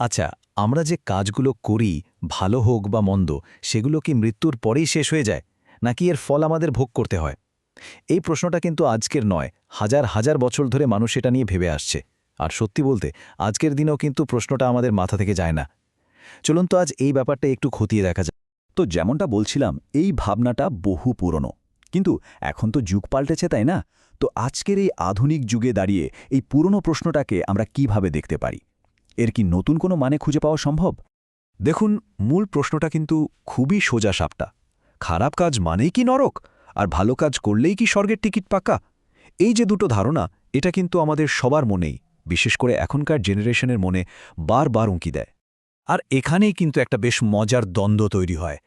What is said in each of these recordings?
আচ্ছা আমরা যে কাজগুলো করি, ভালো হোক বা মন্দ, সেগুলো কি মৃত্যুর পরেই শেষ হয়ে যায়? নাকি এর ফল আমাদের ভোগ করতে হয়? এই প্রশ্নটা কিন্তু আজকের নয়, হাজার হাজার বছর ধরে মানুষ এটা নিয়ে ভেবে আসছে। আর সত্যি বলতে, আজকের দিনেও কিন্তু প্রশ্নটা আমাদের মাথা থেকে যায় না। চলুন তো আজ এই ব্যাপারটা একটু খতিয়ে দেখা যায় তো যেমনটা বলছিলাম, এই ভাবনাটা বহু পুরনো। কিন্তু এখন তো যুগ পাল্টেছে, তাই না? তো আজকের এই আধুনিক যুগে দাঁড়িয়ে এই পুরনো প্রশ্নটাকে আমরা কীভাবে দেখতে পারি? এর কি নতুন কোনো মানে খুঁজে পাওয়া সম্ভব? দেখুন, মূল প্রশ্নটা কিন্তু খুবই সোজা সাপটা। খারাপ কাজ মানেই কি নরক? আর ভালো কাজ করলেই কি স্বর্গের টিকিট পাকা? এই যে দুটো ধারণা, এটা কিন্তু আমাদের সবার মনেই, বিশেষ করে এখনকার জেনারেশনের মনে বারবার উঁকি দেয়। আর এখানেই কিন্তু একটা বেশ মজার দ্বন্দ্ব তৈরি হয়।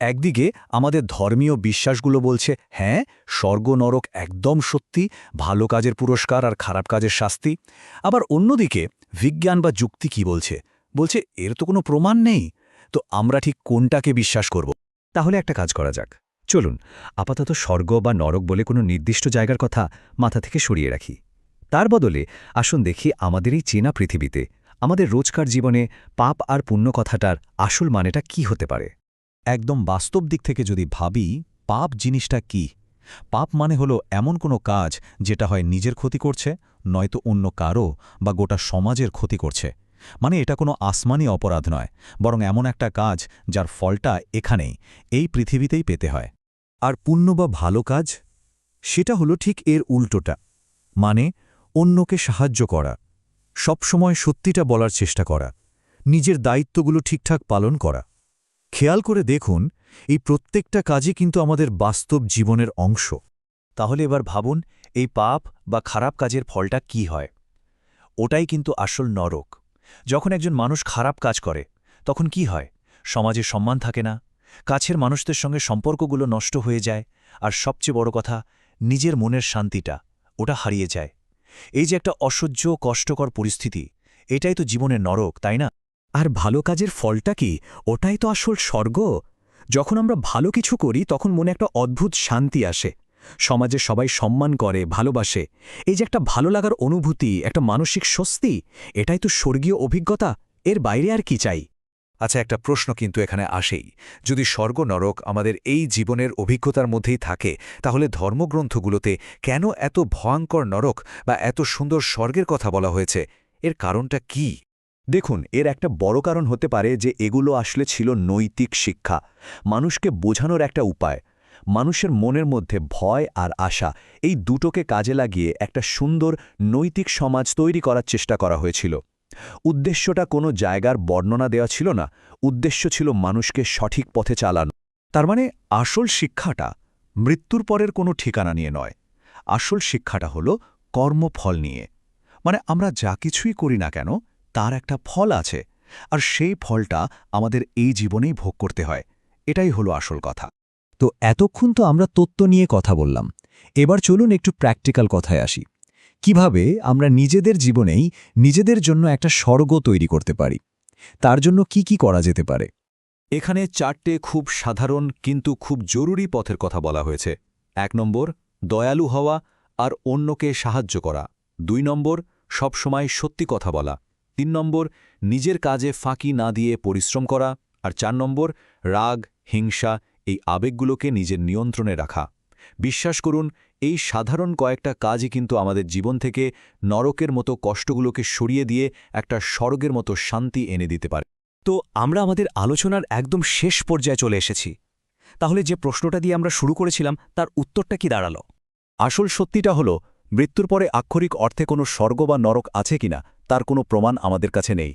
একদিকে আমাদের ধর্মীয় বিশ্বাসগুলো বলছে হ্যাঁ স্বর্গ নরক একদম সত্যি, ভালো কাজের পুরস্কার আর খারাপ কাজের শাস্তি। আবার অন্যদিকে বিজ্ঞান বা যুক্তি কি বলছে? বলছে, এর তো কোনো প্রমাণ নেই। তো আমরা ঠিক কোনটাকে বিশ্বাস করব? তাহলে একটা কাজ করা যাক। চলুন, আপাতত স্বর্গ বা নরক বলে কোনো নির্দিষ্ট জায়গার কথা মাথা থেকে সরিয়ে রাখি। তার বদলে আসুন দেখি আমাদের এই চেনা পৃথিবীতে আমাদের রোজকার জীবনে পাপ আর পুণ্য কথাটার আসল মানেটা কি হতে পারে? একদম বাস্তব দিক থেকে যদি ভাবি, পাপ জিনিসটা কি? পাপ মানে হলো এমন কোনো কাজ যেটা হয় নিজের ক্ষতি করছে, নয়তো অন্য কারও বা গোটা সমাজের ক্ষতি করছে। মানে এটা কোনো আসমানি অপরাধ নয়, বরং এমন একটা কাজ যার ফলটা এখানেই, এই পৃথিবীতেই পেতে হয়। আর পুণ্য বা ভালো কাজ? সেটা হলো ঠিক এর উল্টোটা মানে অন্যকে সাহায্য করা, সবসময় সত্যিটা বলার চেষ্টা করা, নিজের দায়িত্বগুলো ঠিকঠাক পালন করা। খেয়াল করে দেখুন, এই প্রত্যেকটা কাজই কিন্তু আমাদের বাস্তব জীবনের অংশ। তাহলে এবার ভাবুন, এই পাপ বা খারাপ কাজের ফলটা কি হয়? ওটাই কিন্তু আসল নরক। যখন একজন মানুষ খারাপ কাজ করে, তখন কি হয়? সমাজে সম্মান থাকে না, কাছের মানুষদের সঙ্গে সম্পর্কগুলো নষ্ট হয়ে যায়, আর সবচেয়ে বড় কথা, নিজের মনের শান্তিটা, ওটা হারিয়ে যায়। এই যে একটা অসহ্য, কষ্টকর পরিস্থিতি, এটাই তো জীবনের নরক, তাই না? আর ভালো কাজের ফলটা কি? ওটাই তো আসল স্বর্গ। যখন আমরা ভালো কিছু করি, তখন মনে একটা অদ্ভুত শান্তি আসে। সমাজে সবাই সম্মান করে, ভালোবাসে। এই যে একটা ভালো লাগার অনুভূতি, একটা মানসিক স্বস্তি, এটাই তো স্বর্গীয় অভিজ্ঞতা। এর বাইরে আর কি চাই? আচ্ছা একটা প্রশ্ন কিন্তু এখানে আসেই। যদি স্বর্গ নরক আমাদের এই জীবনের অভিজ্ঞতার মধ্যেই থাকে, তাহলে ধর্মগ্রন্থগুলোতে কেন এত ভয়ঙ্কর নরক বা এত সুন্দর স্বর্গের কথা বলা হয়েছে? এর কারণটা কি? দেখুন, এর একটা বড় কারণ হতে পারে যে এগুলো আসলে ছিল নৈতিক শিক্ষা। মানুষকে বোঝানোর একটা উপায়। মানুষের মনের মধ্যে ভয় আর আশা, এই দুটোকে কাজে লাগিয়ে একটা সুন্দর নৈতিক সমাজ তৈরি করার চেষ্টা করা হয়েছিল। উদ্দেশ্যটা কোনো জায়গার বর্ণনা দেওয়া ছিল না, উদ্দেশ্য ছিল মানুষকে সঠিক পথে চালানো। তার মানে আসল শিক্ষাটা মৃত্যুর পরের কোনো ঠিকানা নিয়ে নয়। আসল শিক্ষাটা হল কর্মফল নিয়ে। মানে আমরা যা কিছুই করি না কেন তার একটা ফল আছে, আর সেই ফলটা আমাদের এই জীবনেই ভোগ করতে হয়। এটাই হলো আসল কথা। তো এতক্ষণ তো আমরা তত্ত্ব নিয়ে কথা বললাম। এবার চলুন একটু প্র্যাকটিক্যাল কথায় আসি। কীভাবে আমরা নিজেদের জীবনেই নিজেদের জন্য একটা স্বর্গ তৈরি করতে পারি? তার জন্য কি কি করা যেতে পারে? এখানে চারটে খুব সাধারণ কিন্তু খুব জরুরি পথের কথা বলা হয়েছে। এক নম্বর, দয়ালু হওয়া আর অন্যকে সাহায্য করা। দুই নম্বর, সবসময় সত্যি কথা বলা। তিন নম্বর, নিজের কাজে ফাঁকি না দিয়ে পরিশ্রম করা, আর চার নম্বর, রাগ, হিংসা এই আবেগগুলোকে নিজের নিয়ন্ত্রণে রাখা। বিশ্বাস করুন, এই সাধারণ কয়েকটা কাজই কিন্তু আমাদের জীবন থেকে নরকের মতো কষ্টগুলোকে সরিয়ে দিয়ে একটা স্বর্গের মতো শান্তি এনে দিতে পারে। তো আমরা আমাদের আলোচনার একদম শেষ পর্যায়ে চলে এসেছি। তাহলে যে প্রশ্নটা দিয়ে আমরা শুরু করেছিলাম, তার উত্তরটা কি দাঁড়াল? আসল সত্যিটা হলো মৃত্যুর পরে আক্ষরিক অর্থে কোনো স্বর্গ বা নরক আছে কিনা, তার কোনো প্রমাণ আমাদের কাছে নেই।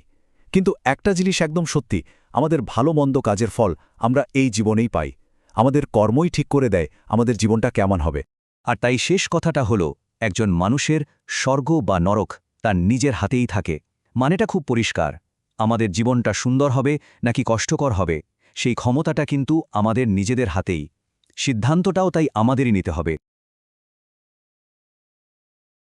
কিন্তু একটা জিনিস একদম সত্যি, আমাদের ভালো মন্দ কাজের ফল আমরা এই জীবনেই পাই। আমাদের কর্মই ঠিক করে দেয় আমাদের জীবনটা কেমন হবে। আর তাই শেষ কথাটা হলো, একজন মানুষের স্বর্গ বা নরক তার নিজের হাতেই থাকে। মানেটা খুব পরিষ্কার। আমাদের জীবনটা সুন্দর হবে নাকি কষ্টকর হবে, সেই ক্ষমতাটা কিন্তু আমাদের নিজেদের হাতেই। সিদ্ধান্তটাও তাই আমাদেরই নিতে হবে।